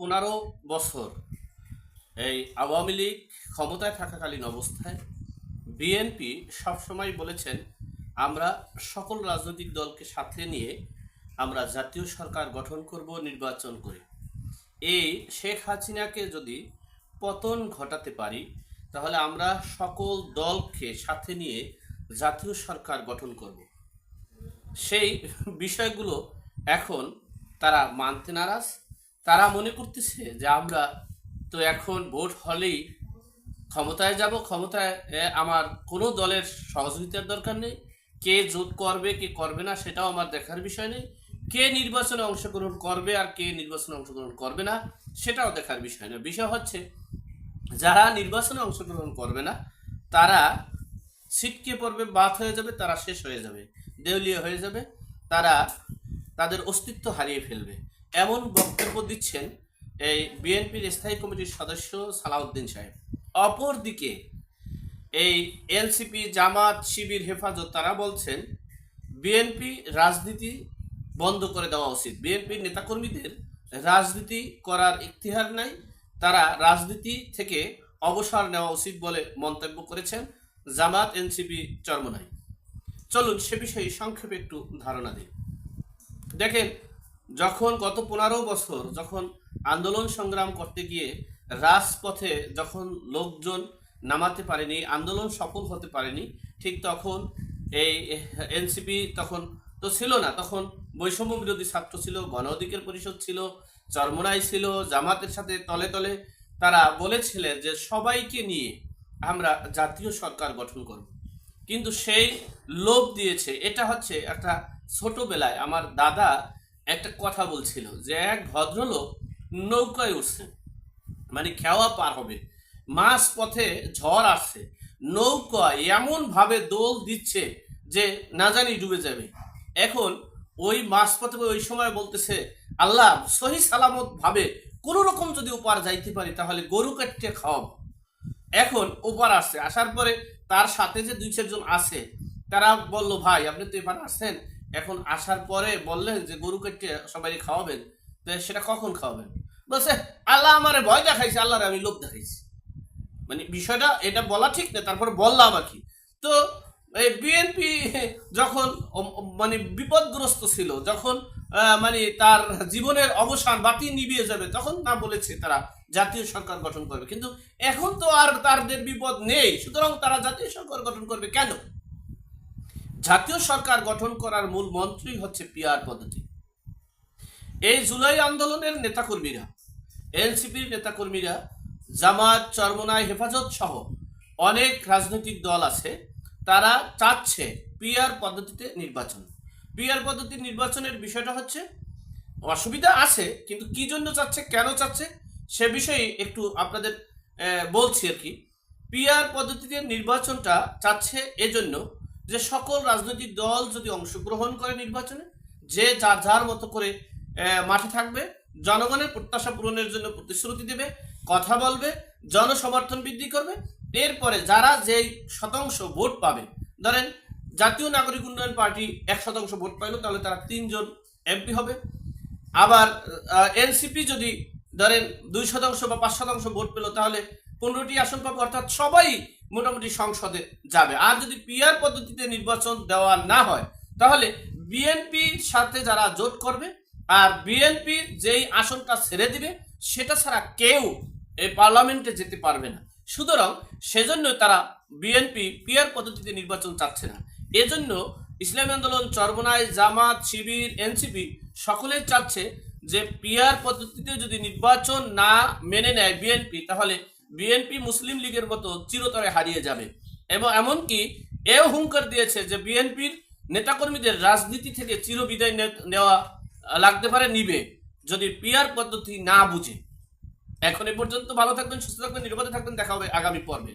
পনেরো বছর এই আওয়ামী লীগ ক্ষমতায় থাকাকালীন অবস্থায় বিএনপি সবসময় বলেছেন, আমরা সকল রাজনৈতিক দলকে সাথে নিয়ে আমরা জাতীয় সরকার গঠন করব, নির্বাচন করে। এই শেখ হাসিনাকে যদি পতন ঘটাতে পারি, তাহলে আমরা সকল দলকে সাথে নিয়ে জাতীয় সরকার গঠন করব। সেই বিষয়গুলো এখন তারা মানতে নারাজ। তারা মনে করতেছে যে আমরা তো এখন ভোট হলেই ক্ষমতায় যাব, ক্ষমতায় আমার কোনো দলের সহযোগিতার দরকার নেই। কে জোট করবে, কে করবে না, সেটাও আমার দেখার বিষয় নেই। কে নির্বাচনে অংশগ্রহণ করবে আর কে নির্বাচনে অংশগ্রহণ করবে না, সেটাও দেখার বিষয় না। বিষয় হচ্ছে, যারা নির্বাচনে অংশগ্রহণ করবে না, তারা ছিটকে পড়বে, বাদ হয়ে যাবে, তারা শেষ হয়ে যাবে, দেউলিয়া হয়ে যাবে, তারা তাদের অস্তিত্ব হারিয়ে ফেলবে। এমন বক্তব্য দিচ্ছেন এই বিএনপির স্থায়ী কমিটির সদস্য সালাউদ্দিন সাহেব। অপরদিকে এই এনসিপি জামাত, শিবির, হেফাজত, তারা বলছেন, বিএনপি রাজনীতি বন্ধ করে দেওয়া উচিত। বিএনপির নেতাকর্মীদের রাজনীতি করার ইতিহার নাই, তারা রাজনীতি থেকে অবসর নেওয়া উচিত বলে মন্তব্য করেছেন জামাত, এনসিপি, চরমনাই। চলুন সে বিষয়ে সংক্ষেপে একটু ধারণা দিই। দেখেন যখন গত পনেরো বছর যখন আন্দোলন সংগ্রাম করতে গিয়ে রাজপথে যখন লোকজন নামাতে পারেনি, আন্দোলন সফল হতে পারেনি, ঠিক তখন এই এনসিপি তখন তো ছিল না। তখন বৈষম্য বিরোধী ছাত্র ছিল, গণ অধিকার পরিষদ ছিল, চরমনাই ছিল, জামাতের সাথে তলে তলে তারা বলেছিলেন যে সবাইকে নিয়ে আমরা জাতীয় সরকার গঠন করব। কিন্তু সেই লোভ দিয়েছে। এটা হচ্ছে একটা ছোটবেলায় আমার দাদা একটা কথা বলছিল যে এক ভদ্রলোক নৌকায় উঠছে মানে খেওয়া পার হবে। মাছ পথে ঝড় আসছে। নৌকা এমন ভাবে দোল দিচ্ছে যে না জানি ডুবে যাবে। এখন ওই মাছ পথে ওই সময় বলতেছে, আল্লাহ, সহি সালামত ভাবে কোনো রকম যদি উপার যাইতে পারি তাহলে গরু কাটতে খাওয়াবো। এখন ওপার আসছে। আসার পরে তার সাথে যে দুই চারজন আছে, তারা বলল, ভাই, আপনি তো এবার আসছেন। এখন আসার পরে বললেন যে গরু কেটে সবাই খাওয়াবেন, তো সেটা কখন খাওয়াবেন? বলছে, আল্লাহ আমারে ভয় দেখাইছে, আল্লাহরে আমি লোভ দেখাইছি। মানে বিষয়টা, এটা বলা ঠিক না, তারপরে বললাম আর কি। তো এই বিএনপি যখন মানে বিপদগ্রস্ত ছিল, যখন মানে তার জীবনের অবসান বাতি নিভিয়ে যাবে, তখন না বলেছে তারা জাতীয় সরকার গঠন করবে। কিন্তু এখন তো আর তাদের বিপদ নেই, সুতরাং তারা জাতীয় সরকার গঠন করবে কেন? জাতীয় সরকার গঠন করার মূল মন্ত্রই হচ্ছে পিয়ার পদ্ধতি। এই জুলাই আন্দোলনের নেতাকর্মীরা, এনসিপির নেতাকর্মীরা জামাত চরমনায় হেফাজত সহ অনেক রাজনৈতিক দল আছে, তারা চাচ্ছে পিয়ার পদ্ধতিতে নির্বাচন। পিয়ার পদ্ধতির নির্বাচনের বিষয়টা হচ্ছে, অসুবিধা আছে, কিন্তু কি জন্য চাচ্ছে, কেন চাচ্ছে, সে বিষয়ে একটু আপনাদের বলছি আর কি। পিয়ার পদ্ধতিতে নির্বাচনটা চাচ্ছে এজন্য যে সকল রাজনৈতিক দল যদি অংশগ্রহণ করে নির্বাচনে, যে যার যার মতো করে মাঠে থাকবে, জনগণের প্রত্যাশা পূরণের জন্য প্রতিশ্রুতি দেবে, কথা বলবে, জনসমর্থন বৃদ্ধি করবে, এরপরে যারা যেই শতাংশ ভোট পাবে, ধরেন জাতীয় নাগরিক উন্নয়ন পার্টি এক শতাংশ ভোট পাইলো, তাহলে তারা তিনজন এমপি হবে। আবার এনসিপি যদি ধরেন দুই শতাংশ বা পাঁচ শতাংশ ভোট পেল, তাহলে পনেরোটি আসন পাবে, অর্থাৎ সবাই মোটামুটি সংসদে যাবে। আর যদি পিআর পদ্ধতিতে নির্বাচন দেওয়া না হয়, তাহলে বিএনপির সাথে যারা জোট করবে আর বিএনপির যেই আসনটা ছেড়ে দিবে, সেটা ছাড়া কেউ এই পার্লামেন্টে যেতে পারবে না। সুতরাং সেজন্য তারা বিএনপি পিআর পদ্ধতিতে নির্বাচন চাচ্ছে না। এজন্য ইসলামী আন্দোলন চরমনায় জামাত, শিবির এনসিপি সকলেই চাচ্ছে যে পিআর পদ্ধতিতে যদি নির্বাচন না মেনে নেয় বিএনপি তাহলে বিএনপি মুসলিম লীগের মতো চিরতরে হারিয়ে যাবে। এবং এমনকি এও হুঙ্কার দিয়েছে যে বিএনপির নেতাকর্মীদের রাজনীতি থেকে চিরবিদায় নেওয়া লাগতে পারে, নিবে, যদি পিয়ার পদ্ধতি না বুঝে। এখন এ পর্যন্ত ভালো থাকবেন, সুস্থ থাকবেন, নিরাপদে থাকবেন, দেখা হবে আগামী পর্বে।